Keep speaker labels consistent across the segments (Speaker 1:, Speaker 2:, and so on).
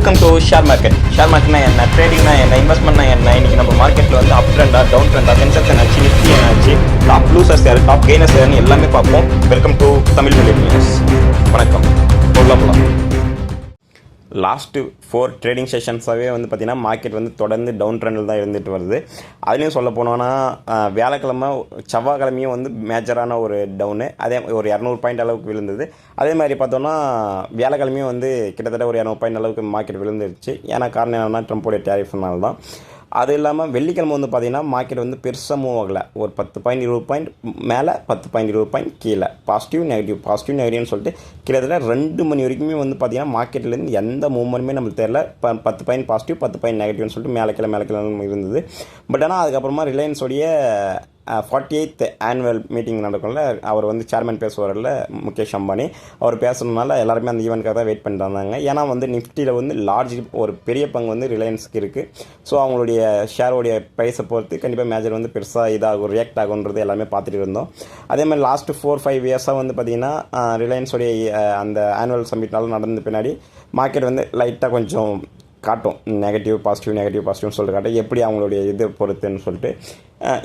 Speaker 1: Welcome to share market share மார்க்கெட்னா என்ன? ட்ரேடிங்னா என்ன? இன்வெஸ்ட்மெண்ட்னா என்ன? இன்னைக்கு நம்ம மார்க்கெட்டில் வந்து அப் ட்ரெண்டா டவுன் ட்ரெண்டா சென்செக்ஸ் என்னாச்சு நிஃப்டி என்னாச்சு டாப் லூசர்ஸ் யார்? டாப் கெய்னர்ஸ் யாருன்னு எல்லாமே பார்ப்போம். Welcome to Tamil million news வணக்கம். போகலாம் போகலாம். லாஸ்ட்டு ஃபோர் ட்ரேடிங் செஷன்ஸாகவே வந்து பார்த்திங்கன்னா மார்க்கெட் வந்து தொடர்ந்து டவுன் ட்ரெண்டில் தான் இருந்துட்டு வருது. அதுலேயும் சொல்ல போனோன்னா வியாழக்கிழமை செவ்வாய்க்கிழமையும் வந்து மேஜரான ஒரு டவுனு அதே ஒரு இரநூறு பாயிண்ட் அளவுக்கு விழுந்தது. அதே மாதிரி பார்த்தோன்னா வியாழக்கிழமையும் வந்து கிட்டத்தட்ட ஒரு இரநூறு பாயிண்ட் அளவுக்கு மார்க்கெட் விழுந்துருச்சு. ஏன்னா காரணம் என்னன்னா ட்ரம்ப்போடைய டேரிஃப்னால தான். அது இல்லாமல் வெள்ளிக்கிழமை வந்து பார்த்தீங்கன்னா மார்க்கெட் வந்து பெருசாக மூவ் ஆகலை. ஒரு பத்து பாயிண்ட் இருபது பாயிண்ட் மேலே பத்து பாயிண்ட் இருபது பாயிண்ட் கீழே. பாசிட்டிவ் நெகட்டிவ் பாசிட்டிவ் நெகட்டிவ்னு சொல்லிட்டு கிட்டத்தட்ட ரெண்டு மணி வரைக்குமே வந்து பார்த்தீங்கன்னா மார்க்கெட்லேருந்து எந்த மூவ்மெண்ட்டுமே நம்மளுக்கு தெரில ப பத்து பாயிண்ட் பாசிட்டிவ் பத்து பாயிண்ட் நெகட்டிவ்னு சொல்லிட்டு மேலே கீழே மேலே கீழே இருந்தது. பட் ஆனால் அதுக்கப்புறமா ரிலையன்ஸோடைய ஃபார்ட்டி எயித்து ஆனுவல் மீட்டிங் நடக்கும்ல அவர் வந்து சேர்மன் பேசுவார்ல முகேஷ் அம்பானி. அவர் பேசணுனால எல்லாருமே அந்த ஈவெண்ட்காக தான் வெயிட் பண்ணிட்டு இருந்தாங்க. ஏன்னா வந்து நிஃப்டியில் வந்து லார்ஜ் ஒரு பெரிய பங்கு வந்து ரிலையன்ஸ்க்கு இருக்குது ஸோ அவங்களுடைய ஷேரோடைய ப்ரைஸை பொறுத்து கண்டிப்பாக மேஜர் வந்து பெருசாக இதாகும் ரியாக்ட் ஆகுன்றது எல்லாமே பார்த்துட்டு இருந்தோம். அதே மாதிரி லாஸ்ட்டு ஃபோர் ஃபைவ் இயர்ஸாக வந்து பார்த்திங்கன்னா ரிலையன்ஸோடைய அந்த ஆனுவல் சம்மிட்னால நடந்த பின்னாடி மார்க்கெட் வந்து லைட்டாக கொஞ்சம் காட்டும். நெகட்டிவ் பாசிட்டிவ் நெகட்டிவ் பாசிட்டிவ்னு சொல்லிட்டு காட்டும். எப்படி அவங்களுடைய இது பொறுத்துன்னு சொல்லிட்டு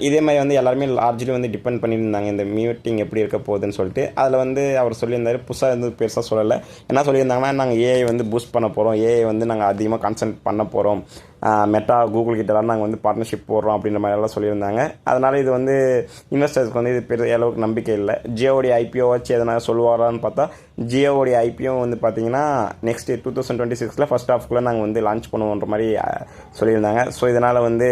Speaker 1: இதே மாதிரி வந்து எல்லாருமே லார்ஜ்லி வந்து டிபெண்ட் பண்ணியிருந்தாங்க. இந்த மீட்டிங் எப்படி இருக்க போகுதுன்னு சொல்லிட்டு. அதில் வந்து அவர் சொல்லியிருந்தார் புதுசாக வந்து பெருசாக சொல்லலை. என்ன சொல்லியிருந்தாங்கன்னா நாங்கள் ஏஐ வந்து பூஸ்ட் பண்ண போகிறோம் ஏஐ வந்து நாங்கள் அதிகமாக கான்சன்ட் பண்ண போகிறோம் மெட்டா கூகுள் கிட்டலாம் நாங்கள் வந்து பார்ட்னர்ஷிப் போடுறோம் அப்படின்ற மாதிரிலாம் சொல்லியிருந்தாங்க. அதனால் இது வந்து இன்வெஸ்டர்ஸ்க்கு வந்து இது பெரிய அளவுக்கு நம்பிக்கை இல்லை. ஜியோடைய ஐபிஓ வச்சு எதனா சொல்லுவாரான்னு பார்த்தா ஜியோடைய ஐபிஓ வந்து பார்த்தீங்கன்னா நெக்ஸ்ட் டூ தௌசண்ட் டுவெண்ட்டி சிக்ஸில் ஃபஸ்ட் ஹாஃப்குள்ளே நாங்கள் வந்து லான்ச் பண்ணுவோன்ற மாதிரி சொல்லியிருந்தாங்க. ஸோ இதனால் வந்து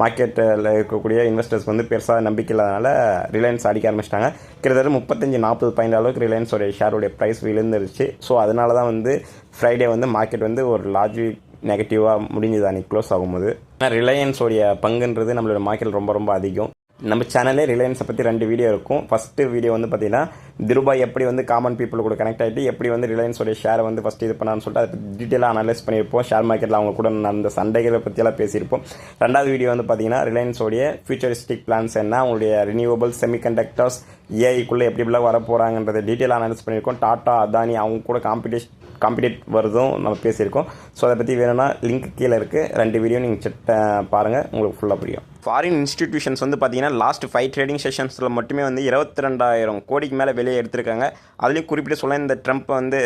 Speaker 1: மார்க்கெட்டில் இருக்கக்கூடிய இன்வெஸ்டர்ஸ் வந்து பெருசாக நம்பிக்கை இல்லாதனால ரிலையன்ஸ் அடிக்க ஆரம்பிச்சிட்டாங்க. கிட்டத்தட்ட முப்பத்தஞ்சு நாற்பது பாயிண்ட் அளவுக்கு ரிலையன்ஸோடைய ஷேருடைய ப்ரைஸ் விழுந்துருச்சு. ஸோ அதனால தான் வந்து ஃப்ரைடே வந்து மார்க்கெட் வந்து ஒரு லார்ஜ் நெகட்டிவாக முடிஞ்சது அன்றைக்கி க்ளோஸ் ஆகும்போது. ஆனால் ரிலையன்ஸோடைய பங்குன்றது நம்மளோட மார்க்கெட் ரொம்ப ரொம்ப அதிகம். நம்ம சேனல்லே ரிலையன்ஸை பற்றி ரெண்டு வீடியோ இருக்கும். ஃபஸ்ட்டு வீடியோ வந்து பார்த்தீங்கன்னா திருபாய் எப்படி வந்து காமன் பீப்புள் கூட கனெக்ட் ஆகிட்டு எப்படி வந்து ரிலையன்ஸோடைய ஷேரை வந்து ஃபஸ்ட் இது பண்ணான்னு சொல்லிட்டு அதை டீட்டெயிலாக அனலைஸ் பண்ணியிருப்போம். ஷேர் மார்க்கெட்டில் அவங்க கூட நடந்த சண்டைகளை பற்றியெல்லாம் பேசியிருப்போம். ரெண்டாவது வீடியோ வந்து பார்த்தீங்கன்னா ரிலையன்ஸோடைய ஃபியூச்சரிஸ்டிக் பிளான்ஸ் என்ன அவங்களுடைய ரினியூவபிள் செமிகண்டக்டர்ஸ் ஏஐக்குள்ளே எப்படி எப்படிலாம் வர போகிறாங்கன்றதை டீட்டெயிலாக அனலைஸ் பண்ணியிருக்கோம். டாட்டா அதானி அவங்க கூட காம்படிஷன் காம்படிட் வருதும் நம்ம பேசியிருக்கோம். ஸோ அதை பற்றி வேணும்னா லிங்க் கீழே இருக்குது ரெண்டு வீடியோ நீங்கள் செட் பாருங்கள் உங்களுக்கு ஃபுல்லாக புரியும். ஃபாரின் இன்ஸ்டிடியூஷன்ஸ் வந்து பார்த்தீங்கன்னா லாஸ்ட் ஃபைவ் ட்ரேடிங் செஷன்ஸில் மட்டுமே வந்து இருபத்தி ரெண்டாயிரம் கோடிக்கு மேலே வெளியே எடுத்திருக்காங்க. அதுலேயும் குறிப்பிட்டு சொல்ல இந்த ட்ரம்ப் வந்து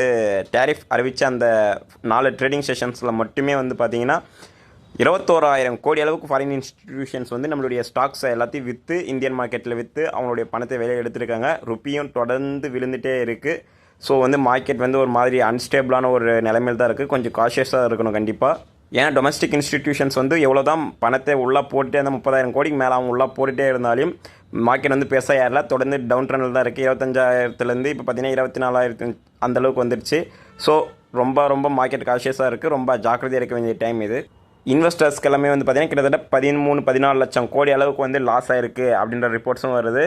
Speaker 1: டேரிஃப் அறிவித்த அந்த நாலு ட்ரேடிங் செஷன்ஸில் மட்டுமே வந்து பார்த்தீங்கன்னா இருபத்தோராயிரம் கோடி அளவுக்கு ஃபாரின் இன்ஸ்டிடியூஷன்ஸ் வந்து நம்மளுடைய ஸ்டாக்ஸை எல்லாத்தையும் விற்று இந்தியன் மார்க்கெட்டில் விற்று அவங்களுடைய பணத்தை வெளியே எடுத்திருக்காங்க. ருப்பியும் தொடர்ந்து விழுந்துட்டே இருக்குது ஸோ வந்து மார்க்கெட் வந்து ஒரு மாதிரி அன்ஸ்டேபிளான ஒரு நிலைமையில் தான் இருக்குது கொஞ்சம் காஷியஸாக இருக்கணும் கண்டிப்பாக ஏன்னா டொமஸ்டிக் இன்ஸ்டிடியூஷன்ஸ் வந்து எவ்வளோ தான் பணத்தை உள்ளே போட்டுட்டு அந்த முப்பதாயிரம் கோடிக்கு மேலே அவங்க உள்ளே போட்டுட்டே இருந்தாலும் மார்க்கெட் வந்து பெருசாக ஏறல. தொடர்ந்து டவுன் ட்ரெண்டில் தான் இருக்குது இருபத்தஞ்சாயிரத்துலேருந்து இப்போ பார்த்தீங்கன்னா இருபத்தி நாலாயிரத்து அந்த அளவுக்கு வந்துருச்சு. ஸோ ரொம்ப ரொம்ப மார்க்கெட் காஷியஸாக இருக்குது ரொம்ப ஜாக்கிரதையாக இருக்க வேண்டிய டைம் இது. இன்வெஸ்டர்ஸ்க்கு எல்லாமே வந்து பார்த்திங்கன்னா கிட்டத்தட்ட பதிமூணு பதினாலு லட்சம் கோடி அளவுக்கு வந்து லாஸ் ஆயிருக்கு அப்படின்ற ரிப்போர்ட்ஸும் வருது.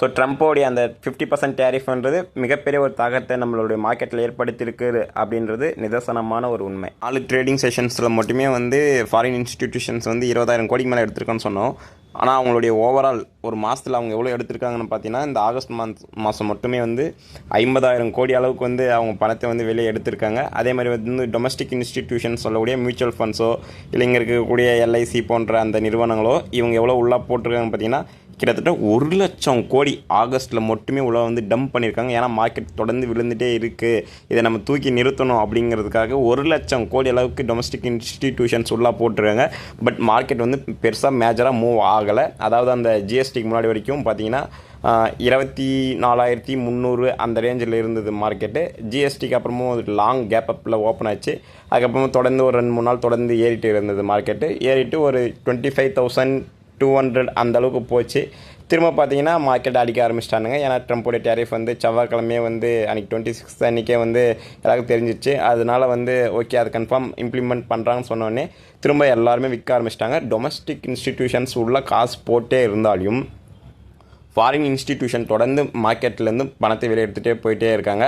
Speaker 1: ஸோ ட்ரம்ப்போடைய அந்த ஃபிஃப்டி பர்சன்ட் டேரிஃப்ன்றது மிகப்பெரிய ஒரு தாக்கத்தை நம்மளுடைய மார்க்கெட்டில் ஏற்படுத்தியிருக்கு அப்படின்றது நிதர்சனமான ஒரு உண்மை. நாலு ட்ரேடிங் செஷன்ஸில் மட்டுமே வந்து ஃபாரின் இன்ஸ்டிடியூஷன்ஸ் வந்து இருபதாயிரம் கோடிக்கு மேலே எடுத்திருக்கோன்னு சொன்னோம். ஆனால் அவங்களுடைய ஓவரால் ஒரு மாதத்தில் அவங்க எவ்வளோ எடுத்திருக்காங்கன்னு பார்த்தீங்கன்னா இந்த ஆகஸ்ட் மந்த் மாதம் மட்டுமே வந்து ஐம்பதாயிரம் கோடி அளவுக்கு வந்து அவங்க பணத்தை வந்து வெளியே எடுத்திருக்காங்க. அதே மாதிரி வந்து டொமஸ்டிக் இன்ஸ்டிடியூஷன் சொல்லக்கூடிய மியூச்சுவல் ஃபண்ட்ஸோ இல்லை இங்கே இருக்கக்கூடிய எல்ஐசி போன்ற அந்த நிறுவனங்களோ இவங்க எவ்வளோ உள்ளே போட்டிருக்காங்கன்னு பார்த்தீங்கன்னா கிட்டத்தட்ட ஒரு லட்சம் கோடி ஆகஸ்ட்டில் மட்டுமே உள்ள வந்து டம்ப் பண்ணியிருக்காங்க. ஏன்னா மார்க்கெட் தொடர்ந்து விழுந்துட்டே இருக்குது இதை நம்ம தூக்கி நிறுத்தணும் அப்படிங்கிறதுக்காக ஒரு லட்சம் கோடி அளவுக்கு டொமஸ்டிக் இன்ஸ்டிடியூஷன்ஸ் உள்ளே போட்டிருக்காங்க. பட் மார்க்கெட் வந்து பெருசாக மேஜராக மூவ் ஆகலை. அதாவது அந்த ஜிஎஸ்டிக்கு முன்னாடி வரைக்கும் பார்த்தீங்கன்னா இருபத்தி நாலாயிரத்தி முந்நூறு அந்த ரேஞ்சில் இருந்தது மார்க்கெட்டு ஜிஎஸ்டிக்கு அப்புறமும் ஒரு லாங் கேப் அப்பில் ஓப்பன் ஆச்சு. அதுக்கப்புறமா தொடர்ந்து ஒரு ரெண்டு மூணு நாள் தொடர்ந்து ஏறிட்டு இருந்தது மார்க்கெட்டு ஏறிட்டு ஒரு twenty five thousand two hundred அந்தளவுக்கு போச்சு. திரும்ப பார்த்தீங்கன்னா மார்க்கெட் அடிக்க ஆரம்பிச்சிட்டானுங்க. ஏன்னா ட்ரம்ப்போடைய டேரிஃப் வந்து செவ்வாய்க்கிழமையே வந்து அன்றைக்கி டுவெண்ட்டி சிக்ஸ் அன்றைக்கே வந்து எல்லாருக்கும் தெரிஞ்சிச்சு. அதனால வந்து ஓகே அது கன்ஃபார்ம் இம்ப்ளிமெண்ட் பண்ணுறாங்கன்னு சொன்னோடனே திரும்ப எல்லாருமே விற்க ஆரம்பிச்சிட்டாங்க. டொமஸ்டிக் இன்ஸ்டிடியூஷன்ஸ் உள்ள காசு போட்டே இருந்தாலும் ஃபாரின் இன்ஸ்டிடியூஷன் தொடர்ந்து மார்க்கெட்லேருந்து பணத்தை வெளியே எடுத்துகிட்டே போயிட்டே இருக்காங்க.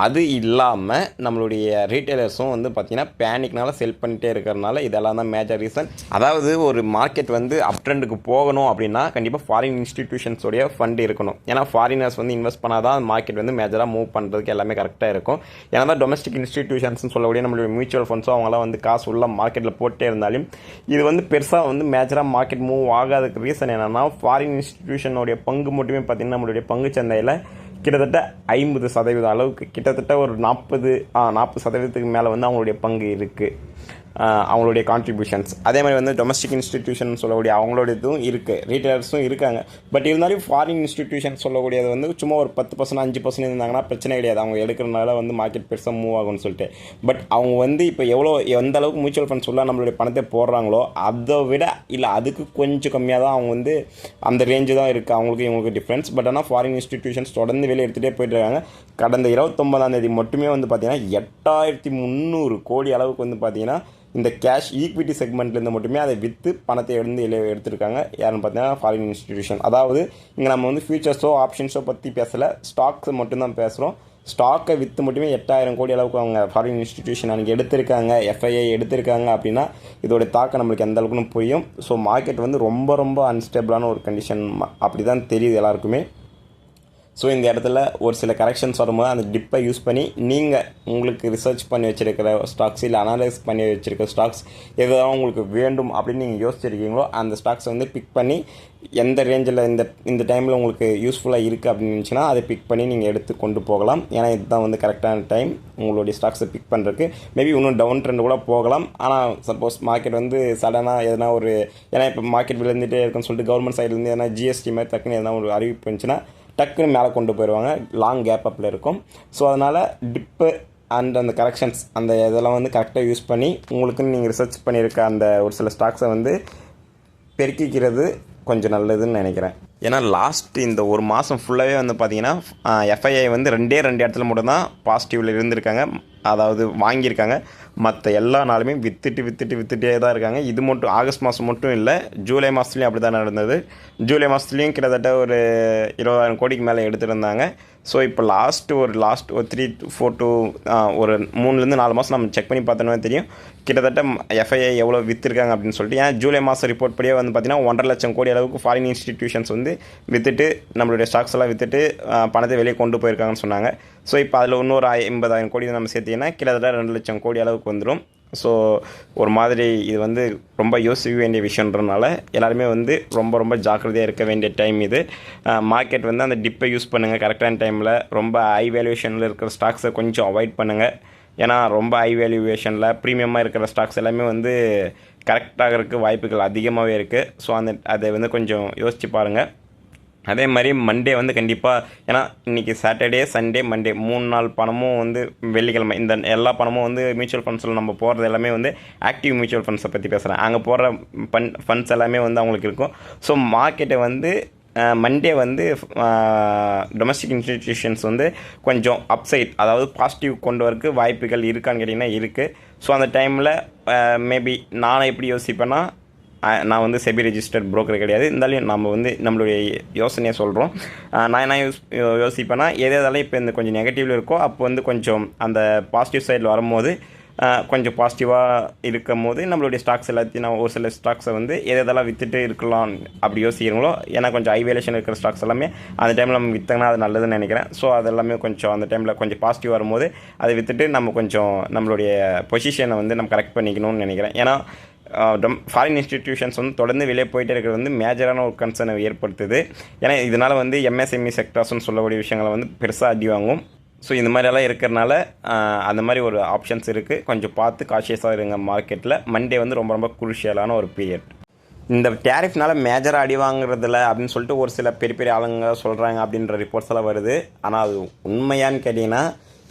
Speaker 1: அது இல்லாமல் நம்மளுடைய ரீட்டைலர்ஸும் வந்து பார்த்திங்கன்னா பேனிக்னால செல் பண்ணிகிட்டே இருக்கிறனால இதெல்லாம் தான் மேஜர் ரீசன் அதாவது ஒரு மார்க்கெட் வந்து அப் ட்ரெண்டுக்கு போகணும் அப்படின்னா கண்டிப்பாக ஃபாரின் இன்ஸ்டிடியூஷன்ஸோடைய ஃபண்ட் இருக்கணும். ஏன்னா ஃபாரினர்ஸ் வந்து இன்வெஸ்ட் பண்ணால் தான் மார்க்கெட் வந்து மேஜராக மூவ் பண்ணுறதுக்கு எல்லாமே கரெக்டாக இருக்கும். ஏன்னா தான் டொமஸ்டிக் இன்ஸ்டிடியூஷன்ஸ்னு சொல்லக்கூடிய நம்மளுடைய மியூச்சுவல் ஃபண்ட்ஸோ அவங்களாம் வந்து காசு உள்ள மார்க்கெட்டில் போட்டே இருந்தாலும் இது வந்து பெருசாக வந்து மேஜராக மார்க்கெட் மூவ் ஆகாததுக்கு ரீசன் என்னென்னா ஃபாரின் இன்ஸ்டிடியூஷனுடைய பங்கு மட்டுமே பார்த்திங்கன்னா நம்மளுடைய பங்கு சந்தையில் கிட்டத்தட்ட ஐம்பது சதவீதம் அளவுக்கு கிட்டத்தட்ட ஒரு நாற்பது நாற்பது சதவீதத்துக்கு மேலே வந்து அவங்களுடைய பங்கு இருக்குது அவங்களுடைய கான்ட்ரிபியூஷன்ஸ் அதே மாதிரி வந்து டொமஸ்டிக் இன்ஸ்டிடியூஷன் சொல்லக்கூடிய அவங்களோட இதுவும் இருக்குது ரீட்டைலர்ஸும் இருக்காங்க. பட் இருந்தாலும் ஃபாரின் இன்ஸ்டிடியூஷன் சொல்லக்கூடியது வந்து சும்மா ஒரு பத்து பர்சன்ட் அஞ்சு பர்சன்ட் இருந்தாங்கன்னா பிரச்சனை கிடையாது. அவங்க எடுக்கிறனால வந்து மார்க்கெட் பெருசாக மூவ் ஆகும்னு சொல்லிட்டு. பட் அவங்க வந்து இப்போ எவ்வளோ எந்த அளவுக்கு மியூச்சுவல் ஃபண்ட்ஸ் உள்ள நம்மளுடைய பணத்தை போடுறாங்களோ அதை விட இல்லை அதுக்கு கொஞ்சம் கம்மியாக தான் அவங்க வந்து அந்த ரேஞ்சு தான் இருக்குது அவங்களுக்கு இவங்களுக்கு டிஃப்ரென்ஸ் பட் ஆனால் ஃபாரின் இன்ஸ்டிடியூஷன்ஸ் தொடர்ந்து வெளியே எடுத்துகிட்டே போயிட்டு இருக்காங்க. கடந்த இருபத்தொம்பதாம் தேதி மட்டுமே வந்து பார்த்தீங்கன்னா எட்டாயிரத்தி முந்நூறு கோடி அளவுக்கு வந்து பார்த்திங்கன்னா இந்த கேஷ் ஈக்விட்டி செக்மெண்ட்லேருந்து மட்டுமே அதை விற்று பணத்தை எழுந்து எடுத்திருக்காங்க. யாருன்னு பார்த்தீங்கன்னா ஃபாரின் இன்ஸ்டிடியூஷன் அதாவது இங்கே நம்ம வந்து ஃபியூச்சர்ஸோ ஆப்ஷன்ஸோ பற்றி பேசலை. ஸ்டாக்ஸ் மட்டும்தான் பேசுகிறோம் ஸ்டாக்கை விற்று மட்டுமே எட்டாயிரம் கோடி அளவுக்கு அவங்க ஃபாரின் இன்ஸ்டிடியூஷன் அன்றைக்கி எடுத்திருக்காங்க. எஃப்ஐஐ எடுத்திருக்காங்க அப்படின்னா இதோடைய தாக்கம் நம்மளுக்கு எந்த அளவுக்குன்னு புரியும். ஸோ மார்க்கெட் வந்து ரொம்ப ரொம்ப அன்ஸ்டேபிளான ஒரு கண்டிஷன் அப்படி தான் தெரியுது எல்லாருக்குமே. ஸோ இந்த இடத்துல ஒரு சில கரெக்ஷன்ஸ் வரும்போது அந்த டிப்பை யூஸ் பண்ணி நீங்கள் உங்களுக்கு ரிசர்ச் பண்ணி வச்சுருக்கிற ஸ்டாக்ஸ் இல்லை அனலைஸ் பண்ணி வச்சுருக்க ஸ்டாக்ஸ் எதாவது உங்களுக்கு வேண்டும் அப்படின்னு நீங்கள் யோசிச்சிருக்கீங்களோ அந்த ஸ்டாக்ஸை வந்து பிக் பண்ணி எந்த ரேஞ்சில் இந்த இந்த டைமில் உங்களுக்கு யூஸ்ஃபுல்லாக இருக்குது அப்படின்னு இருந்துச்சுன்னா அதை பிக் பண்ணி நீங்கள் எடுத்து கொண்டு போகலாம். ஏன்னா இதுதான் வந்து கரெக்டான டைம் உங்களுடைய ஸ்டாக்ஸை பிக் பண்ணுறதுக்கு மேபி இன்னும் டவுன் ட்ரெண்ட் கூட போகலாம். ஆனால் சப்போஸ் மார்க்கெட் வந்து சடனாக எதனா ஒரு ஏன்னா இப்போ மார்க்கெட் விழுந்துகிட்டே இருக்குன்னு சொல்லிட்டு கவர்மெண்ட் சைட்லேருந்து எதனா ஜிஎஸ்டி மாதிரி டக்குன்னு எதனா ஒரு அறிவிப்பு இருந்துச்சுன்னா டக்குன்னு மேலே கொண்டு போயிடுவாங்க. லாங் கேப் அப்பில் இருக்கும். ஸோ அதனால் டிப்பு அண்ட் அந்த கரெக்ஷன்ஸ் அந்த இதெல்லாம் வந்து கரெக்டாக யூஸ் பண்ணி உங்களுக்குன்னு நீங்கள் ரிசர்ச் பண்ணியிருக்க அந்த ஒரு சில ஸ்டாக்ஸை வந்து பெருக்கிக்கிறது கொஞ்சம் நல்லதுன்னு நினைக்கிறேன். ஏன்னா லாஸ்ட் இந்த ஒரு மாதம் ஃபுல்லாகவே வந்து பார்த்தீங்கன்னா எஃப்ஐஐ வந்து ரெண்டே ரெண்டு இடத்துல மட்டும்தான் பாசிட்டிவில் இருந்திருக்காங்க. அதாவது வாங்கியிருக்காங்க. மற்ற எல்லா நாளுமே விற்றுட்டு விற்றுட்டு விற்றுட்டே தான் இருக்காங்க. இது மட்டும் ஆகஸ்ட் மாதம் மட்டும் இல்லை ஜூலை மாதத்துலேயும் அப்படி தான் நடந்தது. ஜூலை மாதத்துலேயும் கிட்டத்தட்ட ஒரு இருபதாயிரம் கோடிக்கு மேலே எடுத்துருந்தாங்க. ஸோ இப்போ லாஸ்ட்டு ஒரு லாஸ்ட் ஒரு த்ரீ ஃபோர் டூ ஒரு மூணுலேருந்து நாலு மாதம் நம்ம செக் பண்ணி பார்த்தோன்னா தெரியும். கிட்டத்தட்ட எஃப்ஐஐ எவ்வளோ விற்றுருக்காங்க அப்படின்னு சொல்லிட்டு. ஏன் ஜூலை மாதம் ரிப்போர்ட் படியே வந்து பார்த்திங்கன்னா ஒன்றரை லட்சம் கோடி அளவுக்கு ஃபாரின் இன்ஸ்டிடியூஷன்ஸ் வந்து விற்றுட்டு நம்மளுடைய ஸ்டாக்ஸ் எல்லாம் விற்றுட்டு பணத்தை வெளியே கொண்டு போயிருக்காங்கன்னு சொன்னாங்க. ஸோ இப்போ அதில் இன்னொரு ஐம்பதாயிரம் கோடி நம்ம சேர்த்திங்கன்னா கிட்டத்தட்ட ரெண்டு லட்சம் கோடி அளவுக்கு வந்துடும் ஸோ ஒரு மாதிரி இது வந்து ரொம்ப யோசிக்க வேண்டிய விஷயன்றனால எல்லாருமே வந்து ரொம்ப ரொம்ப ஜாக்கிரதையாக இருக்க வேண்டிய டைம் இது. மார்க்கெட் வந்து அந்த டிப்பை யூஸ் பண்ணுங்கள் கரெக்டான டைமில் ரொம்ப ஹை வேல்யூஷனில் இருக்கிற ஸ்டாக்ஸை கொஞ்சம் அவாய்ட் பண்ணுங்கள் ஏன்னா ரொம்ப ஹை வேல்யூவேஷனில் ப்ரீமியமாக இருக்கிற ஸ்டாக்ஸ் எல்லாமே வந்து கரெக்டாகிறதுக்கு வாய்ப்புகள் அதிகமாகவே இருக்குது ஸோ அந்த அதை வந்து கொஞ்சம் யோசித்து பாருங்கள் அதே மாதிரி மண்டே வந்து கண்டிப்பாக ஏன்னா இன்றைக்கி சாட்டர்டே சண்டே மண்டே மூணு நாள் பணமும் வந்து வெள்ளிக்கிழமை இந்த எல்லா பணமும் வந்து மியூச்சுவல் ஃபண்ட்ஸில் நம்ம போகிறது எல்லாமே வந்து ஆக்டிவ் மியூச்சுவல் ஃபண்ட்ஸை பற்றி பேசுகிறேன் அங்கே போடுற ஃபன் ஃபண்ட்ஸ் எல்லாமே வந்து அவங்களுக்கு இருக்கும். ஸோ மார்க்கெட்டை வந்து மண்டே வந்து டொமஸ்டிக் இன்ஸ்டிடியூஷன்ஸ் வந்து கொஞ்சம் அப்சைட் அதாவது பாசிட்டிவ் கொண்டு வரக்கு வாய்ப்புகள் இருக்கான்னு கேட்டிங்கன்னா இருக்குது ஸோ அந்த டைமில் மேபி நான் எப்படி யோசிப்பேன்னா நான் வந்து செபி ரெஜிஸ்டர்ட் புரோக்கர் கிடையாது. இருந்தாலும் நம்ம வந்து நம்மளுடைய யோசனையை சொல்கிறோம் நான் என்ன யோஸ் யோசிப்பேன்னா எது இப்போ இந்த கொஞ்சம் நெகட்டிவில் இருக்கோ அப்போ வந்து கொஞ்சம் அந்த பாசிட்டிவ் சைடில் வரும்போது கொஞ்சம் பாசிட்டிவாக இருக்கும் போது நம்மளுடைய ஸ்டாக்ஸ் எல்லாத்தையும் நான் ஒரு சில ஸ்டாக்ஸை வந்து எது எதெல்லாம் விற்றுட்டு இருக்கலாம் அப்படி யோசிக்கிறீங்களோ ஏன்னா கொஞ்சம் ஐவேலேஷன் இருக்கிற ஸ்டாக்ஸ் எல்லாமே அந்த டைமில் நம்ம விற்றோன்னா அது நல்லதுன்னு நினைக்கிறேன். ஸோ அது எல்லாமே கொஞ்சம் அந்த டைமில் கொஞ்சம் பாசிட்டிவ் வரும்போது அதை விற்றுட்டு நம்ம கொஞ்சம் நம்மளுடைய பொசிஷனை வந்து நம்ம கரெக்ட் பண்ணிக்கணும்னு நினைக்கிறேன். ஏன்னா ஃபாரின் இன்ஸ்டிடியூஷன்ஸ் வந்து தொடர்ந்து வெளியே போயிட்டே இருக்கிறது வந்து மேஜரான ஒரு கன்சர்னை ஏற்படுத்துது. ஏன்னா இதனால் வந்து எம்எஸ்எம்இ செக்டர்ஸ்னு சொல்லக்கூடிய விஷயங்களை வந்து பெருசாக அடி வாங்கும். ஸோ இந்த மாதிரியெல்லாம் இருக்கிறனால அந்த மாதிரி ஒரு ஆப்ஷன்ஸ் இருக்குது கொஞ்சம் பார்த்து காஷியஸாக இருங்க மார்க்கெட்டில் மண்டே வந்து ரொம்ப ரொம்ப குருஷியலான ஒரு பீரியட் இந்த டேரிஃப்னால மேஜராக அடி வாங்குறதில்ல அப்படின்னு சொல்லிட்டு ஒரு சில பெரிய பெரிய ஆளுங்க சொல்கிறாங்க அப்படின்ற ரிப்போர்ட்ஸ் எல்லாம் வருது. ஆனால் அது உண்மையான்னு கேட்டிங்கன்னா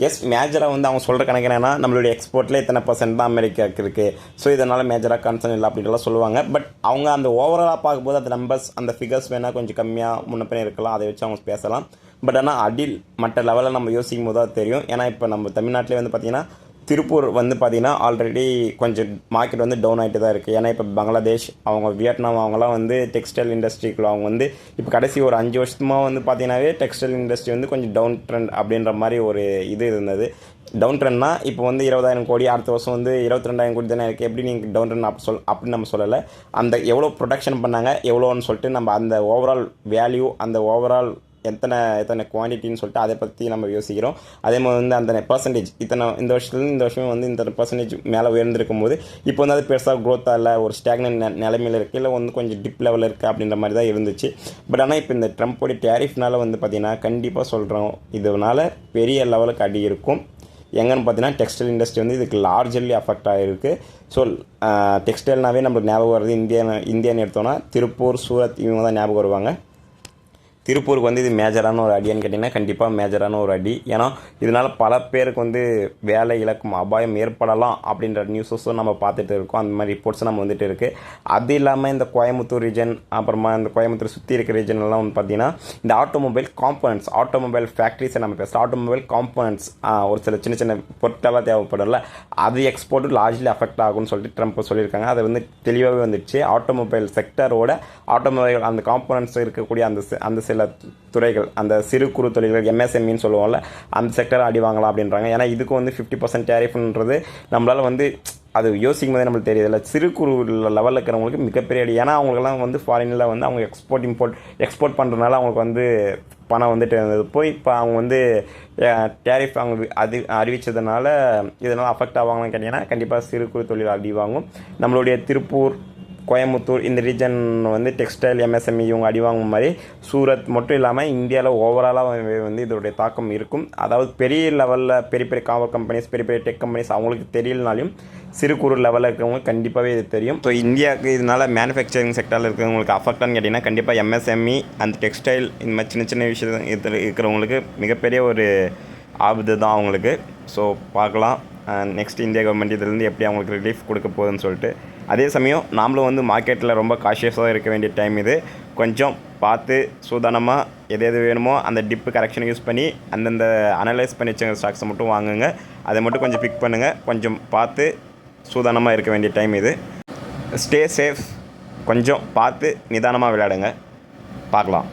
Speaker 1: எஸ் மேஜராக வந்து அவங்க சொல்கிற கணக்கு என்னன்னா நம்மளுடைய எக்ஸ்போர்ட்டில் இத்தனை பர்சன்ட் தான் அமெரிக்காவுக்கு இருக்குது ஸோ இதனால் மேஜராக கன்சர்ன் இல்லை அப்படின்ட்டுலாம் சொல்லுவாங்க. பட் அவங்க அந்த ஓவராலாக பார்க்கும்போது அந்த நம்பர்ஸ் அந்த ஃபிகர்ஸ் வேணால் கொஞ்சம் கம்மியாக முன்னப்பினே இருக்கலாம். அதை வச்சு அவங்க பேசலாம். பட் ஆனால் அடில் மற்ற லெவலில் நம்ம யோசிக்கும் போது தான் தெரியும். ஏன்னா இப்போ நம்ம தமிழ்நாட்டிலே வந்து பார்த்திங்கன்னா திருப்பூர் வந்து பார்த்திங்கன்னா ஆல்ரெடி கொஞ்சம் மார்க்கெட் வந்து டவுன் ஆகிட்டு தான் இருக்குது ஏன்னா இப்போ பங்களாதேஷ் அவங்க வியட்நாம் அவங்களாம் வந்து டெக்ஸ்டைல் இண்டஸ்ட்ரிக்குள்ள அவங்க வந்து இப்போ கடைசி ஒரு அஞ்சு வருஷமாக வந்து பார்த்தீங்கனாவே டெக்ஸ்டைல் இண்டஸ்ட்ரி வந்து கொஞ்சம் டவுன் ட்ரெண்ட் அப்படின்ற மாதிரி ஒரு இது இருந்தது. டவுன் ட்ரெண்ட்னா இப்போ வந்து இருபதாயிரம் கோடி அடுத்த வருஷம் வந்து இருபத்தி ரெண்டாயிரம் கோடி தானே இருக்குது எப்படி நீங்கள் டவுன் ட்ரெண்ட் அப்படி சொல் அப்படின்னு நம்ம சொல்லலை. அந்த எவ்வளோ ப்ரொடக்ஷன் பண்ணாங்க எவ்வளோன்னு சொல்லிட்டு நம்ம அந்த ஓவரால் வேல்யூ அந்த ஓவரால் எத்தனை எத்தனை குவான்டிட்டின்னு சொல்லிட்டு அதை பற்றி நம்ம யோசிக்கிறோம். அதே மாதிரி வந்து அந்த பர்சன்டேஜ் இத்தனை இந்த வருஷத்துலேருந்து இந்த வருஷம் வந்து இந்த பர்சன்டேஜ் மேலே உயர்ந்திருக்கும் போது இப்போ வந்து அது பெருசாக க்ரோத்தாக இல்லை ஒரு ஸ்டாக்னன் நிலைமையில் இருக்குது இல்லை வந்து கொஞ்சம் டிப் லெவலில் இருக்குது அப்படின்ற மாதிரி தான் இருந்துச்சு. பட் ஆனால் இப்போ இந்த ட்ரம்ப்போடைய டேரிஃப்னால வந்து பார்த்திங்கன்னா கண்டிப்பாக சொல்கிறோம் இதனால் பெரிய லெவலுக்கு அடி இருக்கும். எங்கன்னு பார்த்தீங்கன்னா டெக்ஸ்டைல் இண்டஸ்ட்ரி வந்து இதுக்கு லார்ஜர்லி அஃபெக்ட் ஆகிருக்கு ஸோ டெக்ஸ்டைல்னாவே நம்மளுக்கு ஞாபகம் வருது இந்தியா இந்தியான்னு எடுத்தோன்னா திருப்பூர் சூரத் இவங்க தான் ஞாபகம் வருவாங்க. திருப்பூருக்கு வந்து இது மேஜரான ஒரு அடியான்னு கேட்டிங்கன்னா கண்டிப்பாக மேஜரான ஒரு அடி. ஏன்னா இதனால் பல பேருக்கு வந்து வேலை இழக்கும் அபாயம் ஏற்படலாம் அப்படின்ற நியூஸஸும் நம்ம பார்த்துட்டு இருக்கோம். அந்த மாதிரி ரிப்போர்ட்ஸும் நம்ம வந்துட்டு இருக்குது அது இல்லாமல் இந்த கோயம்புத்தூர் ரீஜன் அப்புறமா இந்த கோயம்புத்தூர் சுற்றி இருக்கிற ரீஜன்லாம் வந்து பார்த்திங்கன்னா இந்த ஆட்டோமொபைல் காம்பனன்ட்ஸ் ஆட்டோமொபைல் ஃபேக்ட்ரிஸை நம்ம பேசுகிறோம் ஆட்டோமொபைல் காம்பனன்ட்ஸ் ஒரு சில சின்ன சின்ன பொருட்களாக தேவைப்படும்ல அது எக்ஸ்போர்ட்டு லார்ஜ்லி அஃபெக்ட் ஆகும்னு சொல்லிட்டு ட்ரம்ப் சொல்லியிருக்காங்க. அது வந்து தெளிவாகவே வந்துடுச்சு. ஆட்டோமொபைல் செக்டரோட ஆட்டோமொபைல் அந்த காம்பனன்ட்ஸ் இருக்கக்கூடிய அந்த அந்த சில துறைகள் அந்த சிறு குறு தொழில்கள் எம்எஸ்எம்இன்னு சொல்லுவோம்ல அந்த செக்டர் அடி வாங்கலாம் அப்படின்றாங்க. ஏன்னா இதுக்கு வந்து ஃபிஃப்டி பர்சன்ட் டேரிஃப்ன்றது நம்மளால் வந்து அது யோசிக்கும் போதே நம்மளுக்கு தெரியுதுல்ல. சிறு குறு லெவலில் இருக்கிறவங்களுக்கு மிகப்பெரிய அடி. ஏன்னா அவங்களுக்குலாம் வந்து ஃபாரினில் வந்து அவங்க எக்ஸ்போர்ட் இம்போர்ட் எக்ஸ்போர்ட் பண்ணுறதுனால அவங்களுக்கு வந்து பணம் வந்துட்டு இருந்தது. போய் இப்போ அவங்க வந்து டேரிஃப் அவங்க அது அறிவித்ததுனால இதனால் அஃபெக்ட் ஆவாங்கன்னு கேட்டிங்கன்னா கண்டிப்பாக சிறு குறு தொழில் அடி வாங்கும். நம்மளுடைய திருப்பூர் கோயம்புத்தூர் இந்த ரீஜன் வந்து டெக்ஸ்டைல் எம்எஸ்எம்இ இவங்க அடிவாங்க மாதிரி சூரத் மட்டும் இல்லாமல் இந்தியாவில் ஓவராலாக வந்து இதோடைய தாக்கம் இருக்கும். அதாவது பெரிய லெவலில் பெரிய பெரிய காவர் கம்பெனிஸ் பெரிய பெரிய டெக் கம்பெனிஸ் அவங்களுக்கு தெரியலனாலும் சிறு குறு லெவலில் இருக்கிறவங்க கண்டிப்பாகவே இது தெரியும். ஸோ இந்தியாவுக்கு இதனால் மேனுஃபேக்சரிங் செக்டரில் இருக்கிறவங்களுக்கு அஃபெக்டான்னு கேட்டிங்கன்னா கண்டிப்பாக எம்எஸ்எம்இ அந்த டெக்ஸ்டைல் இந்த மாதிரி சின்ன சின்ன விஷயம் இருக்கிறவங்களுக்கு மிகப்பெரிய ஒரு ஆபத்து தான் அவங்களுக்கு. ஸோ பார்க்கலாம். நெக்ஸ்ட் இந்தியா கவர்மெண்ட் இதுலேருந்து எப்படி அவங்களுக்கு ரிலீஃப் கொடுக்க போகுதுன்னு சொல்லிட்டு அதே சமயம் நாமளும் வந்து மார்க்கெட்டில் ரொம்ப காஷியஸாக இருக்க வேண்டிய டைம் இது. கொஞ்சம் பார்த்து சூதானமாக எது எது வேணுமோ அந்த டிப்பு கரெக்ஷன் யூஸ் பண்ணி அந்தந்த அனலைஸ் பண்ணி வச்சுங்க ஸ்டாக்ஸை மட்டும் வாங்குங்க. அதை மட்டும் கொஞ்சம் பிக் பண்ணுங்கள் கொஞ்சம் பார்த்து சூதானமாக இருக்க வேண்டிய டைம் இது. ஸ்டே சேஃப் கொஞ்சம் பார்த்து நிதானமாக விளையாடுங்க. பார்க்கலாம்.